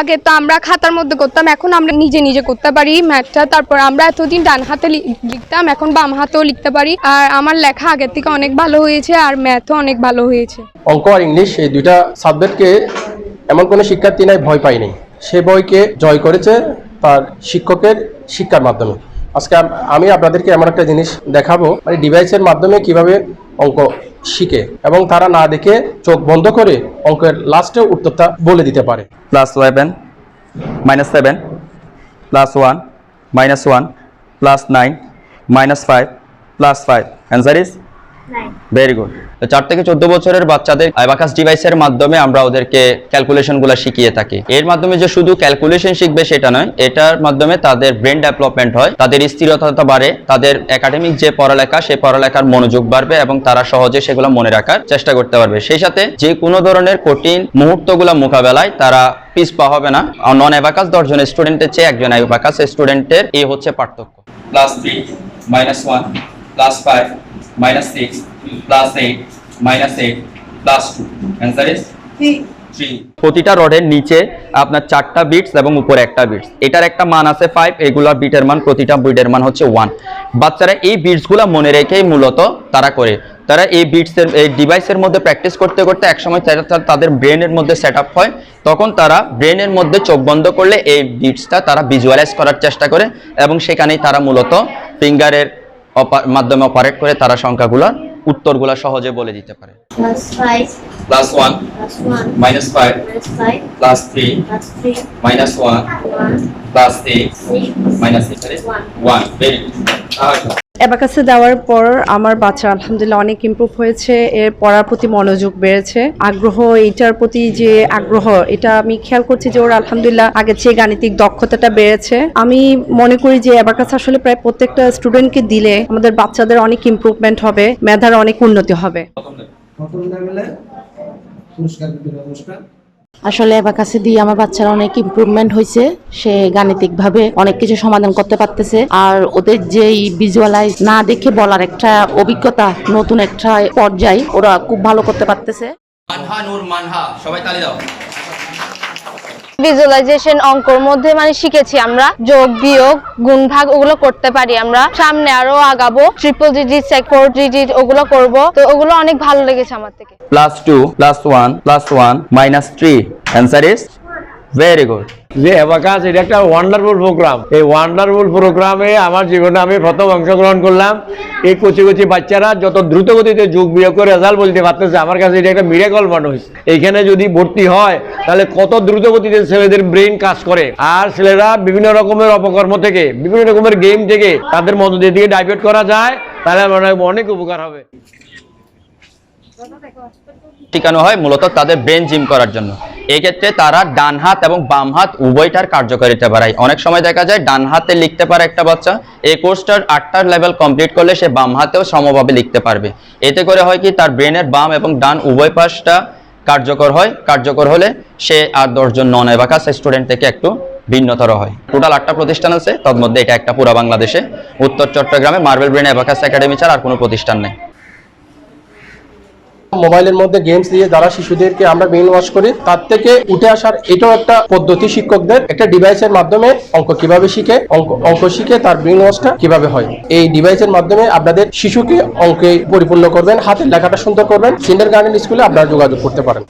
আগে তো আমরা খাতার মধ্যে করতাম, এখন আমরা নিজে নিজে করতে পারি ম্যাথটা। তারপর আমরা এতদিন ডান হাতে লিখতাম, এখন বাম হাতেও লিখতে পারি। আর আমার লেখা আগের থেকে অনেক ভালো হয়েছে আর ম্যাথও অনেক ভালো হয়েছে। অঙ্ক আর ইংলিশ এই দুইটা সাবজেক্টকে এমন কোনো শিক্ষার্থী নাই, ভয় পায়নি। সে বইকে জয় করেছে তার শিক্ষকের শিক্ষার মাধ্যমে। আজকে আমি আপনাদেরকে এমন একটা জিনিস দেখাবো। মানে ডিভাইসের মাধ্যমে কীভাবে অঙ্ক শিখে এবং তারা না দেখে চোখ বন্ধ করে অঙ্কের লাস্টে উত্তরটা বলে দিতে পারে। Plus seven minus seven plus one minus one plus nine minus five plus five answer is very good তো চার থেকে চোদ্দ বছরের বাচ্চাদের অ্যাবাকাস ডিভাইসের মাধ্যমে আমরা ওদেরকে ক্যালকুলেশনগুলো শিখিয়ে থাকি। এর মাধ্যমে যে শুধু ক্যালকুলেশন শিখবে সেটা নয় এটার মাধ্যমে তাদের ব্রেন ডেভেলপমেন্ট হয় তাদের স্থিরতা বাড়ে তাদের একাডেমিক যে পড়ালেখা সেই পড়ালেখার মনোযোগ বাড়বে এবং তারা সহজে সেগুলো মনে রাখার চেষ্টা করতে পারবে। সেই সাথে যে কোনো ধরনের কঠিন মুহূর্তগুলো মোকাবেলায় তারা পিছপা হবে না। নন অ্যাবাকাস দশজন স্টুডেন্টের চেয়ে একজন অ্যাবাকাস স্টুডেন্টের এই হচ্ছে পার্থক্য। Plus three minus one plus five minus 6 plus 8 minus 8 plus 2 answer is 3 প্রতিটা রডের নিচে আপনার চারটা বিটস এবং উপরে একটা বিটস এটার একটা মান আছে ফাইভ এগুলা বিটের মান প্রতিটা বিটের মান হচ্ছে ওয়ান বাচ্চারা এই বিটসগুলো মনে রেখেই মূলত তারা করে। তারা এই বিটসের এই ডিভাইসের মধ্যে প্র্যাকটিস করতে করতে একসময় তাদের ব্রেনের মধ্যে সেট হয়। তখন তারা ব্রেনের মধ্যে চোখ বন্ধ করলে এই বিটসটা তারা ভিজুয়ালাইজ করার চেষ্টা করে এবং সেখানেই তারা মূলত ফিঙ্গারের মাধ্যমে অপারেট করে তারা সংখ্যাগুলোর উত্তরগুলো সহজে বলে দিতে পারে। Plus one minus five plus three minus one plus six minus. One very অ্যাবাকাসে দেওয়ার পর আমার বাচ্চা আলহামদুলিল্লাহ অনেক ইমপ্রুভ হয়েছে। এর পড়ার প্রতি মনোযোগ বেড়েছে। আগ্রহ এটার প্রতি যে আগ্রহ, এটা আমি খেয়াল করছি যে ওর আলহামদুলিল্লাহ আগের চেয়ে গাণিতিক দক্ষতাটা বেড়েছে। আমি মনে করি যে অ্যাবাকাস আসলে প্রায় প্রত্যেকটা স্টুডেন্টকে দিলে আমাদের বাচ্চাদের অনেক ইম্প্রুভমেন্ট হবে, মেধার অনেক উন্নতি হবে। পুরস্কার আসলে অ্যাবাকাসে দিয়ে আমার বাচ্চারা অনেক ইম্প্রুভমেন্ট হয়েছে। সে গাণিতিকভাবে অনেক কিছু সমাধান করতে পারতেছে। আর ওদের যেই ভিজুয়ালাইজ না দেখে বলার একটা অভিজ্ঞতা, নতুন একটা পর্যায়ে ওরা খুব ভালো করতে পারতেছে। মানহা নূর, মানহা, সবাই তালি দাও। ভিজুয়ালাইজেশন অঙ্কর মধ্যে মানে শিখেছি আমরা। যোগ, বিয়োগ গুণ ভাগ ওগুলো করতে পারি আমরা। সামনে আরও আগাবো। ট্রিপল ডিজিট ফোর ডিজিট ওগুলো করব। তো ওগুলো অনেক ভালো লেগেছে আমার থেকে। Plus two plus one plus one minus three answer is very good যে অ্যাবাকাস এটা একটা ওয়ান্ডারফুল প্রোগ্রাম এই ওয়ান্ডারফুল প্রোগ্রামে আমার জীবনে আমি প্রথম অংশগ্রহণ করলাম। এই কচি কচি বাচ্চারা যত দ্রুত গতিতে যুগ বিয়োগ করে রেজাল্ট বলতে পারতেছে, আমার কাছে এটা একটা মিরাকল মানুষ এইখানে যদি ভর্তি হয়, তাহলে কত দ্রুত গতিতে ছেলেদের ব্রেন কাজ করে। আর ছেলেরা বিভিন্ন রকমের অপকর্ম থেকে, বিভিন্ন রকমের গেম থেকে তাদের মধ্যে দিয়ে ডাইভার্ট করা যায়, তাহলে মনে হয় অনেক উপকার হবে। টিকানো হয় মূলত তাদের ব্রেন জিম করার জন্য। এই ক্ষেত্রে তারা ডান হাত এবং বাম হাত উভয়টার কার্যকারিতা বাড়ায়। অনেক সময় দেখা যায় ডান হাতে লিখতে পারে একটা বাচ্চা, এই কোর্সটার আটটা লেভেল কমপ্লিট করলে সে বাম হাতেও সমভাবে লিখতে পারবে। এতে করে হয় কি, তার ব্রেনের বাম এবং ডান উভয় পাশটা কার্যকর হয়। কার্যকর হলে সে আর দশজন নন এবাকাস স্টুডেন্ট থেকে একটু ভিন্নতর হয়। টোটাল আটটা প্রতিষ্ঠান আছে তার মধ্যে এটা একটা পুরা বাংলাদেশে। উত্তর চট্টগ্রামে মার্বেল ব্রেন এবাকাস একাডেমি ছাড়া আর কোনো প্রতিষ্ঠান নেই। মোবাইলের মধ্যে গেমস দিয়ে যারা শিশুদেরকে আমরা ব্রেন ওয়াশ করি, তার থেকে উঠে আসার এটাও একটা পদ্ধতি শিক্ষকদের একটা ডিভাইসের মাধ্যমে অঙ্ক কীভাবে শিখে, অঙ্ক শিখে তার ব্রেন ওয়াশটা কীভাবে হয়। এই ডিভাইসের মাধ্যমে আপনাদের শিশুকে অঙ্কে পরিপূর্ণ করবেন, হাতের লেখাটা সুন্দর করবেন সিন্ডার গার্ডেন স্কুলে আপনারা যোগাযোগ করতে পারেন।